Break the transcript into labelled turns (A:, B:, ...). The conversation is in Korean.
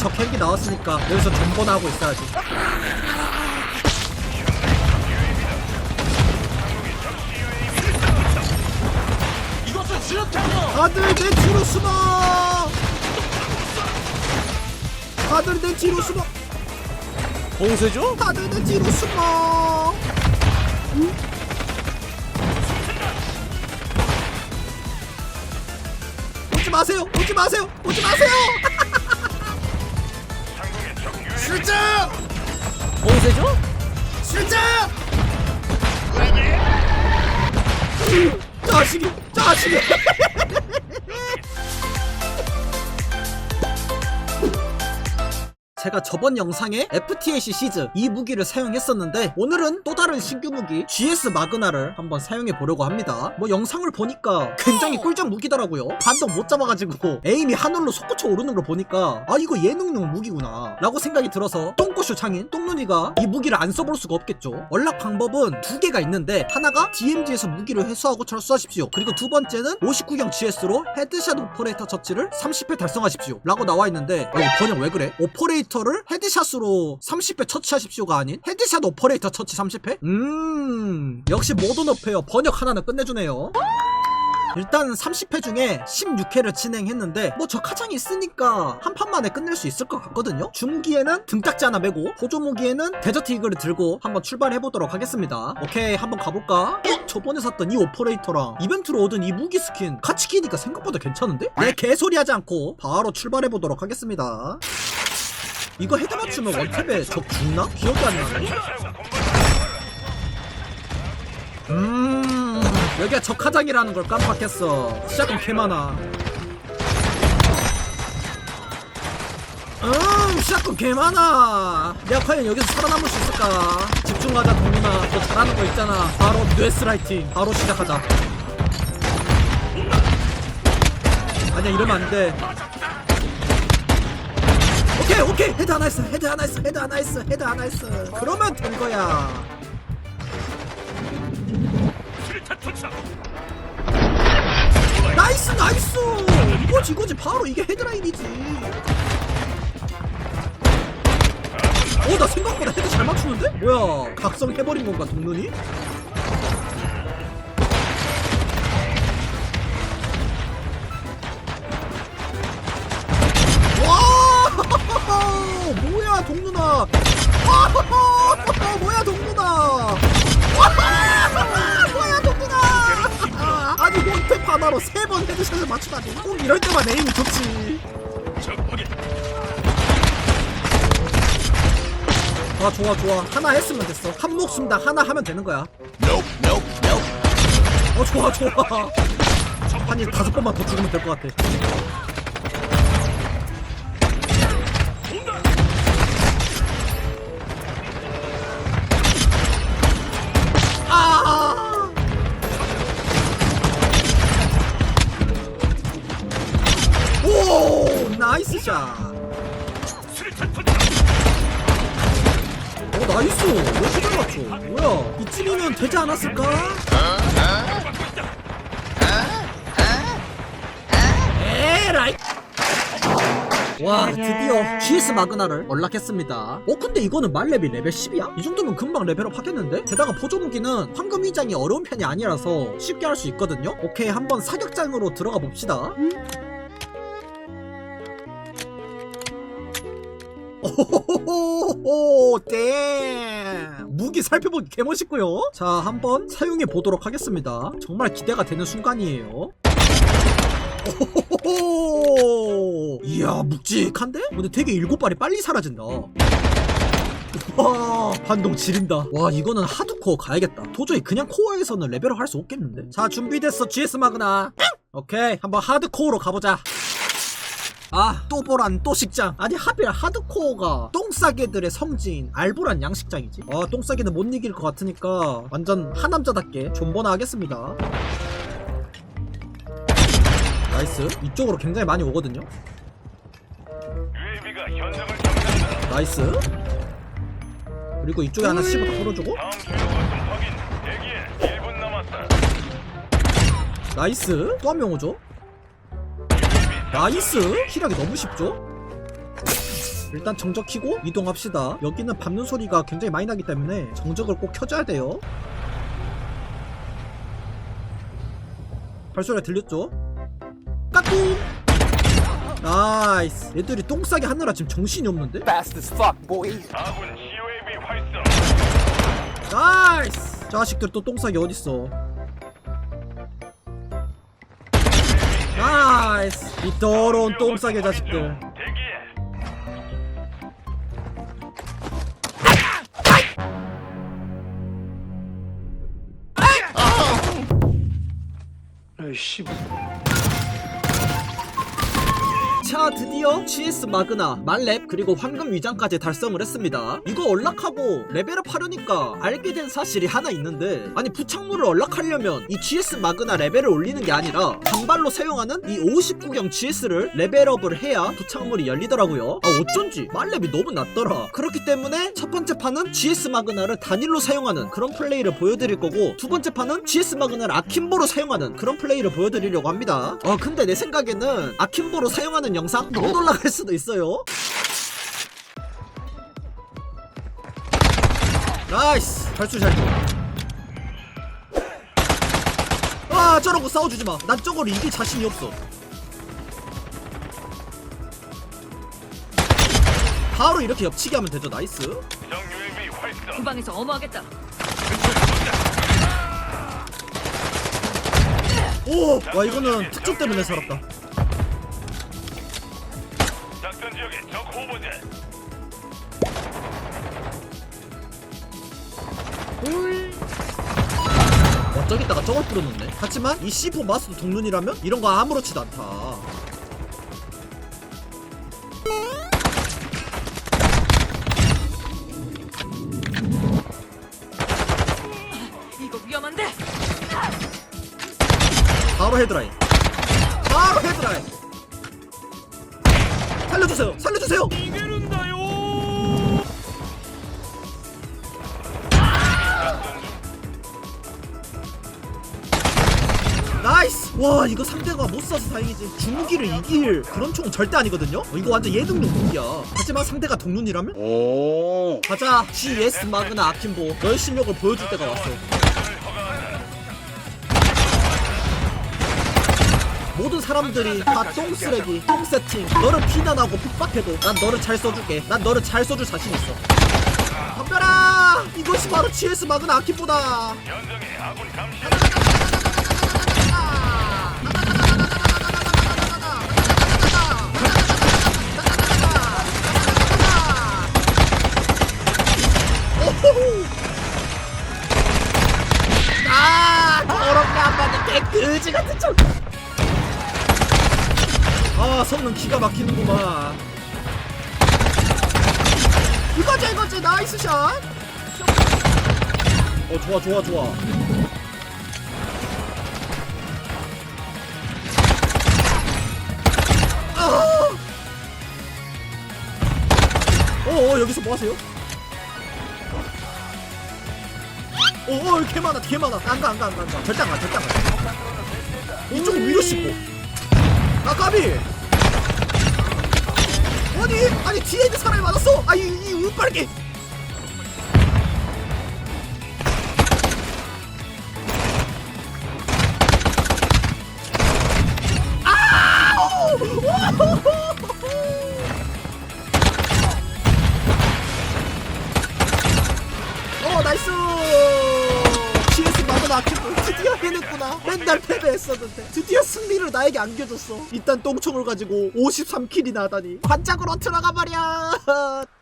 A: 적 헬기 나왔으니까 여기서 존버나 하고 있어야지. 다들 내 뒤로 숨어! 다들 내 뒤로 숨어!
B: 봉쇄죠?
A: 다들 내 뒤로 숨어! 오지 마세요! 오지 마세요! 오지 마세요 실장
B: 봉쇄죠?
A: 실장 자식이 자식이 제가 저번 영상에 FTAC 시즈 이 무기를 사용했었는데 오늘은 또 다른 신규 무기 GS 마그나를 한번 사용해 보려고 합니다. 뭐 영상을 보니까 굉장히 꿀잼 무기더라고요. 반동 못 잡아가지고 에임이 하늘로 솟구쳐 오르는 걸 보니까 아 이거 예능용 무기구나 라고 생각이 들어서 똥꼬쇼 창인 똥눈이가 이 무기를 안 써볼 수가 없겠죠. 연락 방법은 두 개가 있는데 하나가 DMG에서 무기를 회수하고 철수하십시오. 그리고 두 번째는 59경 GS로 헤드샷 오퍼레이터 처치를 30회 달성하십시오 라고 나와 있는데 어, 번역 왜 그래? 오퍼레이터 를 헤드샷으로 30회 처치하십시오가 아닌 헤드샷 오퍼레이터 처치 30회? 음 역시 모던 어페어 번역 하나는 끝내주네요 일단 30회 중에 16회를 진행했는데 뭐 저 카장이 있으니까 한 판만에 끝낼 수 있을 것 같거든요 중기에는 등딱지 하나 메고 보조무기에는 데저트 이글을 들고 한번 출발해보도록 하겠습니다 오케이 한번 가볼까? 어? 저번에 샀던 이 오퍼레이터랑 이벤트로 얻은 이 무기 스킨 같이 끼니까 생각보다 괜찮은데? 내 개소리 하지 않고 바로 출발해보도록 하겠습니다 이거 헤드 맞추면 원탭에 적 죽나? 기억이 안 나네. 음 여기가 적화장이라는 걸 깜빡했어. 시작은 개 많아. 음 시작은 개 많아. 내가 과연 여기서 살아남을 수 있을까? 집중하자 동민아. 너 잘하는 거 있잖아. 바로 뇌스라이팅. 바로 시작하자. 아니야 이러면 안돼 오케이 오케이. 헤드 하나 했어 헤드 하나 했어 헤드 하나 했어 헤드 하나 했어. 그러면 된 거야. 나이스 나이스. 이거지 이거지. 바로 이게 헤드라인이지. 어 나 생각보다 헤드 잘 맞추는데? 뭐야 각성 해버린 건가 동눈이? 헤드샷을 맞추다니 꼭 이럴 때만 에임이 좋지. 아 좋아 좋아. 하나 했으면 됐어. 한 목숨당 하나 하면 되는 거야. 어 좋아 좋아. 한이 다섯 번만 더 죽으면 될 것 같아 아 나이스. 왜잘 맞춰? 뭐야? 이쯤이면 되지 않았을까? 에라이. 와 드디어 GS 마그나를 연락했습니다 어 근데 이거는 말레비 레벨 10이야? 이 정도면 금방 레벨업 하겠는데? 게다가 보조무기는 황금 위장이 어려운 편이 아니라서 쉽게 할 수 있거든요 오케이 한번 사격장으로 들어가 봅시다 오호호호호 땡 무기 살펴보기 개멋있고요 자 한번 사용해 보도록 하겠습니다 정말 기대가 되는 순간이에요 오호호호 이야 묵직한데? 근데 되게 일곱 발이 빨리 사라진다 와 반동 지린다 와 이거는 하드코어 가야겠다 도저히 그냥 코어에서는 레벨업 할 수 없겠는데 자 준비됐어 GS 마그나 오케이 한번 하드코어로 가보자 아, 또 보란 또 식장. 아니, 하필 하드코어가 똥싸개들의 성지인 알보란 양식장이지. 아, 똥싸개는 못 이길 것 같으니까 완전 하남자답게 존버나 하겠습니다. 나이스. 이쪽으로 굉장히 많이 오거든요. 나이스. 그리고 이쪽에 하나 씹어다 풀어주고.
C: 다음 주요 것은 확인. 대기에 1분 남았다.
A: 나이스. 또 한 명 오죠. 나이스. 킬하기 너무 쉽죠? 일단 정적 키고 이동합시다 여기는 밟는 소리가 굉장히 많이 나기 때문에 정적을 꼭 켜줘야 돼요 발소리가 들렸죠? 까꿍 나이스 얘들이 똥 싸게 하느라 지금 정신이 없는데?
B: Fast as fuck, boy.
C: 아군 COAB 활성.
A: 나이스 자식들 또 똥 싸게 어딨어 나이스 이 더러운 똥 싸게 자식들
C: 대기해.
A: 자 드디어 GS 마그나 말렙 그리고 황금 위장까지 달성을 했습니다. 이거 언락하고 레벨업 하려니까 알게 된 사실이 하나 있는데 아니 부착물을 언락하려면 이 GS 마그나 레벨을 올리는 게 아니라 단발로 사용하는 이 59경 GS를 레벨업을 해야 부착물이 열리더라고요. 아 어쩐지 말렙이 너무 낮더라. 그렇기 때문에 첫 번째 판은 GS 마그나를 단일로 사용하는 그런 플레이를 보여드릴 거고 두 번째 판은 GS 마그나를 아킴보로 사용하는 그런 플레이를 보여드리려고 합니다. 어 근데 내 생각에는 아킴보로 사용하는 영상 못 올라갈 수도 있어요 나이스 발수 잘 아, 저러고 싸워주지 마. 난 저걸 이길 자신이 없어. 바로 이렇게 옆치기 하면 되죠. 나이스.
D: 후방에서 어마하겠다.
A: 오, 와 이거는 특종 때문에 살았다.
C: 작전 지역에 적 후보제.
A: 와 저기다가 저걸 뿌려놓네. 하지만 이 C4 마스도 동눈이라면 이런 거 아무렇지도 않다.
D: 이거 위험한데?
A: 바로 헤드라인. 바로 헤드라인. 살려주세요. 살려주세요.
B: 이게는다요.
A: 나이스! 와 이거 상대가 못 쏴서 다행이지 주무기를 이길 그런 총은 절대 아니거든요? 어, 이거 완전 예능용 무기야 하지만 상대가 동lun이라면?
B: 오.
A: 가자 GS 마그나 아킴보 너의 실력을 보여줄 때가 왔어 모든 사람들이 다 똥 쓰레기 똥 세팅 너를 비난하고 핍박해도 난 너를 잘 써줄게 난 너를 잘 써줄 자신 있어 덤벼라 이것이 바로 GS 마그나 아킴보다
C: 현장에 아군 감시.
A: 오호호. 아 더럽게 안 맞는 개그지 같은 척. 아 성능 기가 막히는구만. 이거지 이거지 나이스 샷. 어 좋아 좋아 좋아. 아! 어, 어 여기서 뭐 하세요? 오, 오, 개 많아, 개 많아. 안 가, 안 가, 안 가, 안 가. 절대 안 가, 절대 안 가. 이쪽은 위로 씹고. 아, 까비! 아니, 아니, 뒤에 있는 사람이 많았어! 아, 이! 아우! 어 나이스 GS 드디어 해냈구나 맨날 패배했었는데 드디어 승리를 나에게 안겨줬어. 이딴 똥총을 가지고 53킬이나 하다니. 관짝으로 들어가 버려